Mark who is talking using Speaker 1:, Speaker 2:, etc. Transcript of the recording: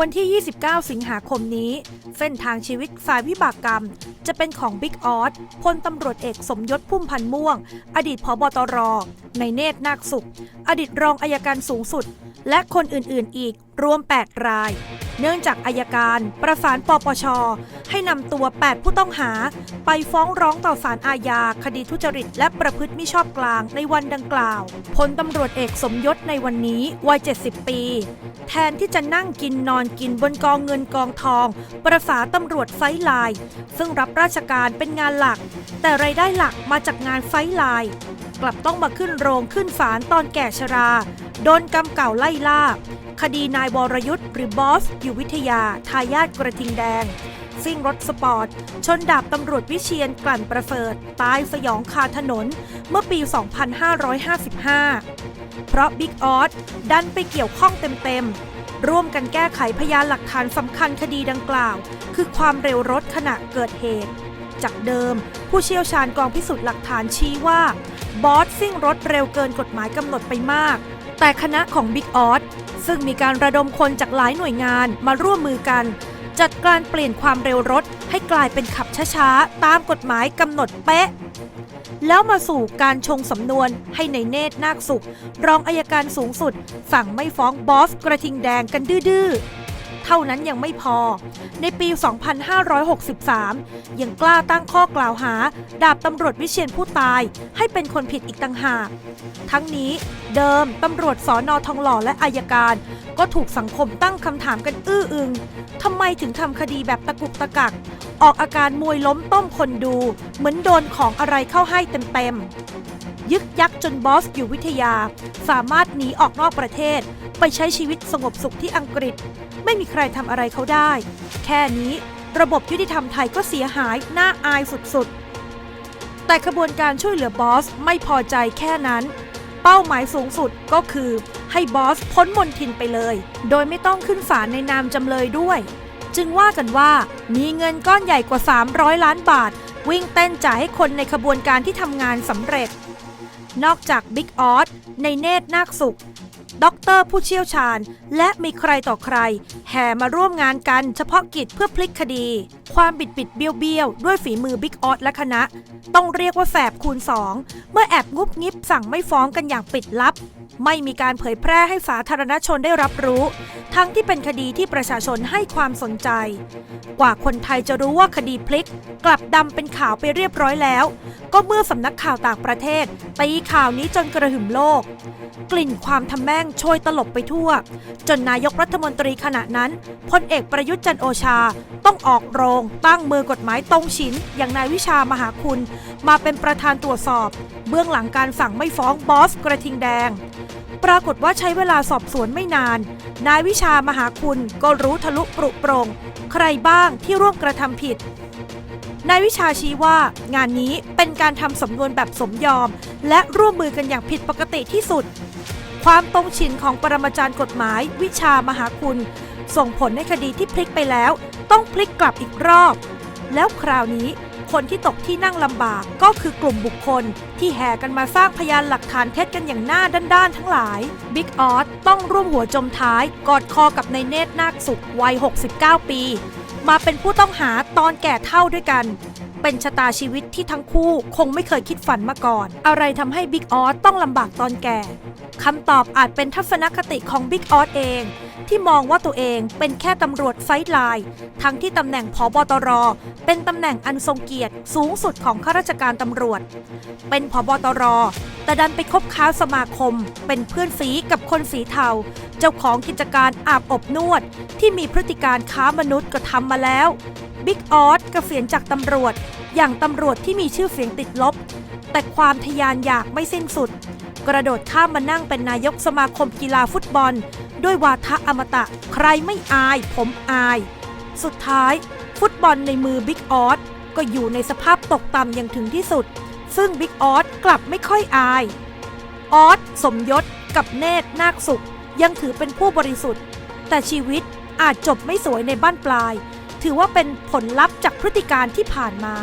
Speaker 1: วันที่ 29 สิงหาคมนี้ เส้นทางชีวิตฝ่ายวิบากกรรม จะเป็นของบิ๊กออสพลตำรวจเอกสมยศพุ่มพันธ์ม่วง อดีตผบตร ในเนตรนาคสุข อดีตรองอายการสูงสุด และคนอื่นๆ อีก รวม 8 ราย เนื่องจากอายการประสานปปช ให้นำตัว 8 ผู้ต้องหา ไปฟ้องร้องต่อศาลอาญาคดีทุจริต และประพฤติมิชอบกลางในวันดังกล่าวพลตำรวจเอกสมยศในวันนี้วัย 70 ปี แทนที่จะนั่งกินนอนกินบนกองเงินกองทอง ประษาตำรวจไฟท์ไลน์ซึ่งรับราชการเป็นงานหลัก แต่รายได้หลักมาจากงานไฟท์ไลน์กลับต้องมาขึ้นโรงขึ้นศาลตอนแก่ชรา โดนกรรมเก่าไล่ล่า คดีนายวรยุทธ์หรือบอส อยู่วิทยา ทายาทกระทิงแดง ซิ่งรถสปอร์ต ชนดาบตำรวจวิเชียนกลั่นประเสริฐตายสยองคาถนน เมื่อปี 2555 เพราะบิ๊กออสดันไปเกี่ยวข้องเต็มๆ ร่วมกันแก้ไขพยานหลักฐานสำคัญคดีดังกล่าว คือความเร็วรถขณะเกิดเหตุ จากเดิม ผู้เชี่ยวชาญกองพิสูจน์หลักฐานชี้ว่าบอสซิ่งรถเร็วเกินกฎหมายกำหนดไปมาก แต่คณะของบิ๊กออส ซึ่งมีการระดมคนจากหลายหน่วยงานมาร่วมมือกัน จัดการเปลี่ยนความเร็วรถให้กลายเป็นขับช้าๆ ตามกฎหมายกำหนดเป๊ะ แล้วมาสู่การชงสำนวนให้ในเนตรนาคสุข รองอายการสูงสุด สั่งไม่ฟ้องบอสกระทิงแดงกันดื้อๆ เท่านั้นยังไม่พอ ในปี 2563 ยังกล้าตั้งข้อกล่าวหา ดาบตำรวจวิเชียนผู้ตาย ให้เป็นคนผิดอีกต่างหาก ทั้งนี้เดิมตำรวจสอนอทองหล่อและอายการ ก็ถูกสังคมตั้งคำถามกันอื้ออึงทำไมถึงทำคดีแบบตะกุกตะกัก ออกอาการมวยล้มต้มคนดู เหมือนโดนของอะไรเข้าให้เต็มๆ ยึกยักจนบอสอยู่วิทยา สามารถหนีออกนอกประเทศ ไปใช้ชีวิตสงบสุขที่อังกฤษ ไม่มีใครทำอะไรเขาได้ แค่นี้ระบบยุติธรรมไทยก็เสียหายน่าอายสุดๆ แต่ขบวนการช่วยเหลือบอสไม่พอใจแค่นั้น เป้าหมายสูงสุดก็คือให้บอสพ้นมนทินไปเลย โดยไม่ต้องขึ้นศาลในนามจำเลยด้วย จึงว่ากันว่ามีเงินก้อนใหญ่กว่า 300 ล้านบาท วิ่งเต้นจ่ายให้คนในขบวนการที่ทำงานสำเร็จ นอกจากบิ๊กออสในเนตรนาคสุข ด็อกเตอร์ผู้เชี่ยวชาญ และมีใครต่อใคร แห่มาร่วมงานกันเฉพาะกิจเพื่อพลิกคดี ความบิดบิดเบี้ยวเบี้ยวด้วยฝีมือบิ๊กออสและคณะ ต้องเรียกว่าแฝบคูณสองเมื่อแอบงุบงิบสั่งไม่ฟ้องกันอย่างปิดลับ ไม่มีการเผยแพร่ให้สาธารณชนได้รับรู้ ทั้งที่เป็นคดีที่ประชาชนให้ความสนใจ กว่าคนไทยจะรู้ว่าคดีพลิก กลับดำเป็นข่าวไปเรียบร้อยแล้ว ก็เมื่อสำนักข่าวต่างประเทศตีข่าวนี้จนกระหึ่มโลก กลิ่นความทำแม่งโชยตลบไปทั่ว จนนายกรัฐมนตรีขณะนั้นพลเอกประยุทธ์จันโอชาต้องออกโรงตั้งมือกฎหมายตรงฉินอย่างนายวิชามหาคุณ มาเป็นประธานตรวจสอบ เบื้องหลังการสั่งไม่ฟ้องบอสกระทิงแดง ปรากฏว่าใช้เวลาสอบสวนไม่นาน นายวิชามหาคุณก็รู้ทะลุปรุโปรง ใครบ้างที่ร่วมกระทำผิดนายวิชาชี้ว่างานนี้เป็นการทำสำนวนแบบสมยอม และร่วมมือกันอย่างผิดปกติที่สุด ความตรงฉินของปรมาจารย์กฎหมาย วิชามหาคุณ ส่งผลให้คดีที่พลิกไปแล้ว ต้องพลิกกลับอีกรอบ แล้วคราวนี้ คนที่ตกที่นั่งลำบาก ก็คือกลุ่มบุคคล ที่แห่กันมาสร้างพยานหลักฐานเท็จกันอย่างหน้าด้านๆทั้งหลายบิ๊กออสต้องร่วมหัวจมท้าย กอดคอกับในายเนตรนาคสุขวัย 69 ปี มาเป็นผู้ต้องหาตอนแก่เท่าด้วยกันเป็นชะตาชีวิตที่ทั้งคู่คงไม่เคยคิดฝันมาก่อน อะไรทำให้บิ๊กออสต้องลำบากตอนแก่คำตอบอาจเป็นทัศนคติของบิ๊กออสเอง ที่มองว่าตัวเองเป็นแค่ตำรวจไฟท์ไลน์ทั้งที่ตำแหน่งผบตร เป็นตำแหน่งอันทรงเกียรติสูงสุดของข้าราชการตำรวจ เป็นผบตร แต่ดันไปคบค้าสมาคม เป็นเพื่อนสีกับคนสีเทา เจ้าของกิจการอาบอบนวด ที่มีพฤติการค้ามนุษย์ก็ทำมาแล้ว บิ๊กออสเกษียณจากตำรวจ อย่างตำรวจที่มีชื่อเสียงติดลบ แต่ความทะยานอยากไม่สิ้นสุด กระโดดข้ามมานั่งเป็นนายกสมาคมกีฬาฟุตบอล ด้วยวาทะอมตะ ใครไม่อาย ผมอาย สุดท้าย ฟุตบอลในมือบิ๊กออสก็อยู่ในสภาพตกต่ำอย่างถึงที่สุด ซึ่งบิ๊กออสกลับไม่ค่อยอายออสสมยศกับเนตรนาคสุข ยังถือเป็นผู้บริสุทธิ์ แต่ชีวิตอาจจบไม่สวยในบ้านปลาย ถือว่าเป็นผลลัพธ์จากพฤติการที่ผ่านมา